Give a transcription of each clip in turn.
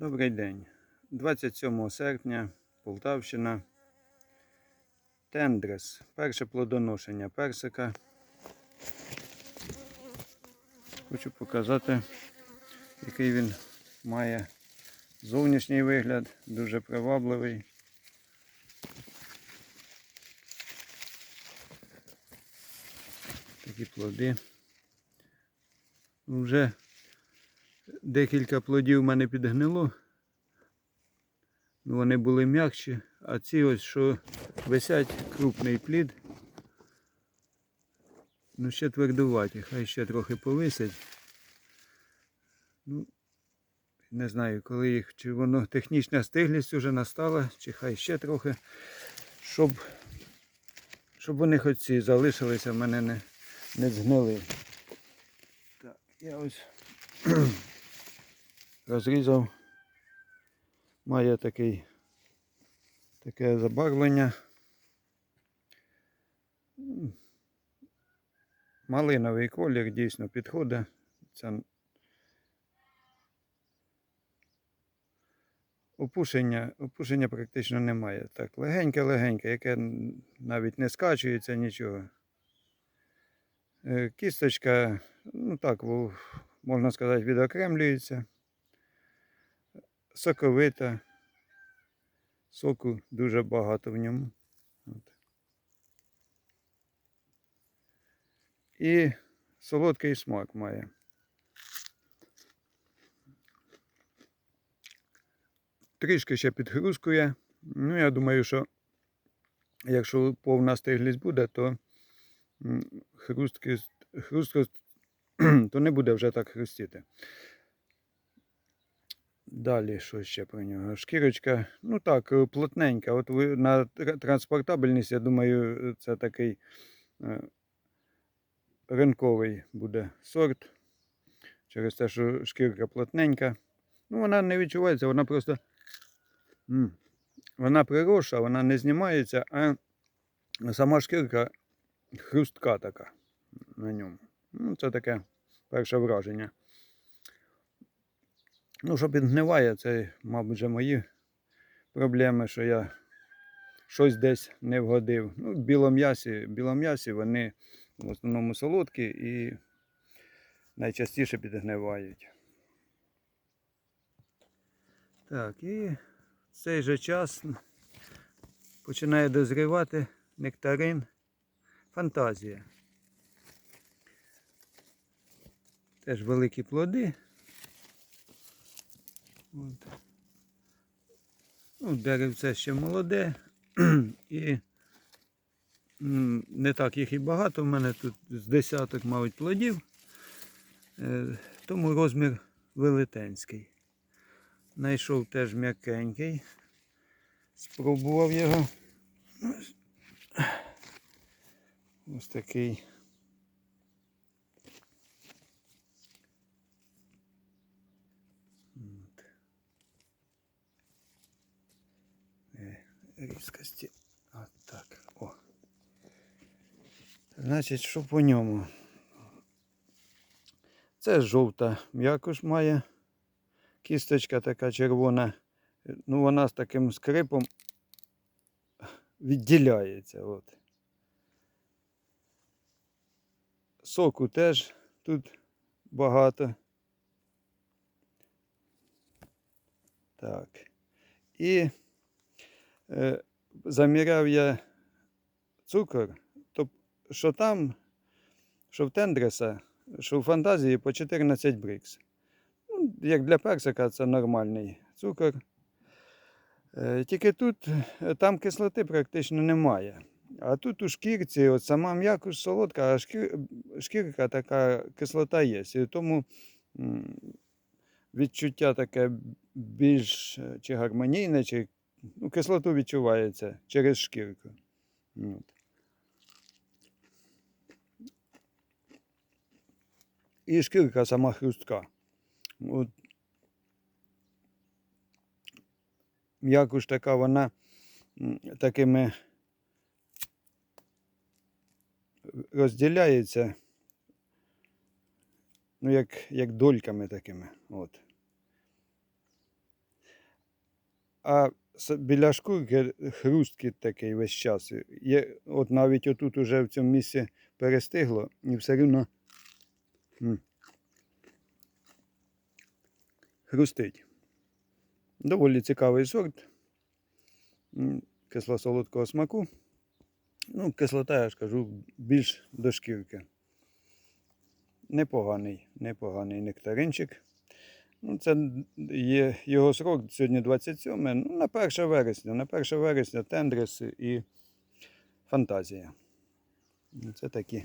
Добрий день. 27 серпня, Полтавщина. Тендрес. Перше плодоношення персика. Хочу показати, який він має зовнішній вигляд, дуже привабливий. Такі плоди. Вже декілька плодів в мене підгнило. Ну, вони були м'якші, а ці ось, що висять, крупний плід. Ну, ще твердуваті, хай ще трохи повисять. Ну, не знаю, коли їх, чи воно технічна стиглість вже настала, чи хай ще трохи, щоб, щоб вони хоч ці залишилися, в мене не, не згнили. Так, я ось розрізав. Має такий, таке забарвлення. Малиновий колір дійсно підходить. Це опушення, опушення практично немає. Так, легеньке-легеньке, яке навіть не скачується нічого. Е, Кісточка, ну так, можна сказати, відокремлюється. Соковита. Соку дуже багато в ньому. От. І солодкий смак має. Трішки ще підхрускує. Ну, я думаю, що якщо повна стиглість буде, то хрустки, хрустко, то не буде вже так хрустіти. Далі що ще про нього? Шкірочка, ну так, е, плотненька. От ви на транспортабельність, я думаю, це такий е, ринковий буде сорт. Через те, що шкірка плотненька. Ну, вона не відчувається, вона просто. Вона приросша, вона не знімається, а сама шкірка хрустка така на ньому. Ну, це таке перше враження. Ну, що підгниває, це, мабуть, вже мої проблеми, що я щось десь не вгодив. Ну, білом'ясі, білом'ясі вони в основному солодкі і найчастіше підгнивають. Так, і в цей же час починає дозрівати нектарин фантазія. Теж великі плоди. От. Ну, деревце ще молоде. і не так їх і багато. У мене тут з десяток, мабуть, плодів. Е, Тому розмір велетенський. Найшов теж м'якенький. Спробував його. Ось- Ось такий. Різкості. От так. О. Значить, що по ньому? Це жовта м'якош має. Кісточка така червона. Ну, вона з таким скрипом відділяється. От. Соку теж тут багато. Так. І заміряв я цукор, то що там, що в тендреса, що в фантазії по 14 брикс. Ну, як для персика це нормальний цукор. Е, Тільки тут е, там кислоти практично немає. А тут у шкірці, от сама м'якош солодка, а шкір, шкірка така кислота є. І тому відчуття таке більш е, чи гармонійне, чи ну, кислоту відчувається через шкірку. От. І шкірка сама хрустка. От. М'якуш така, вона такими розділяється, ну, як, як дольками такими. От. а біля шкурки хрусткіт такий весь час. Є, от навіть отут уже в цьому місці перестигло, і все рівно хрустить. Доволі цікавий сорт. Кисло-солодкого смаку. Ну, кислота, я ж кажу, більш до шкірки. Непоганий, непоганий нектаринчик. Ну, це є його срок сьогодні 27, ну, на 1 вересня. На 1 вересня тендрис і фантазія. Ну, Це такі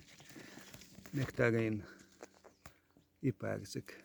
нектарин і персик.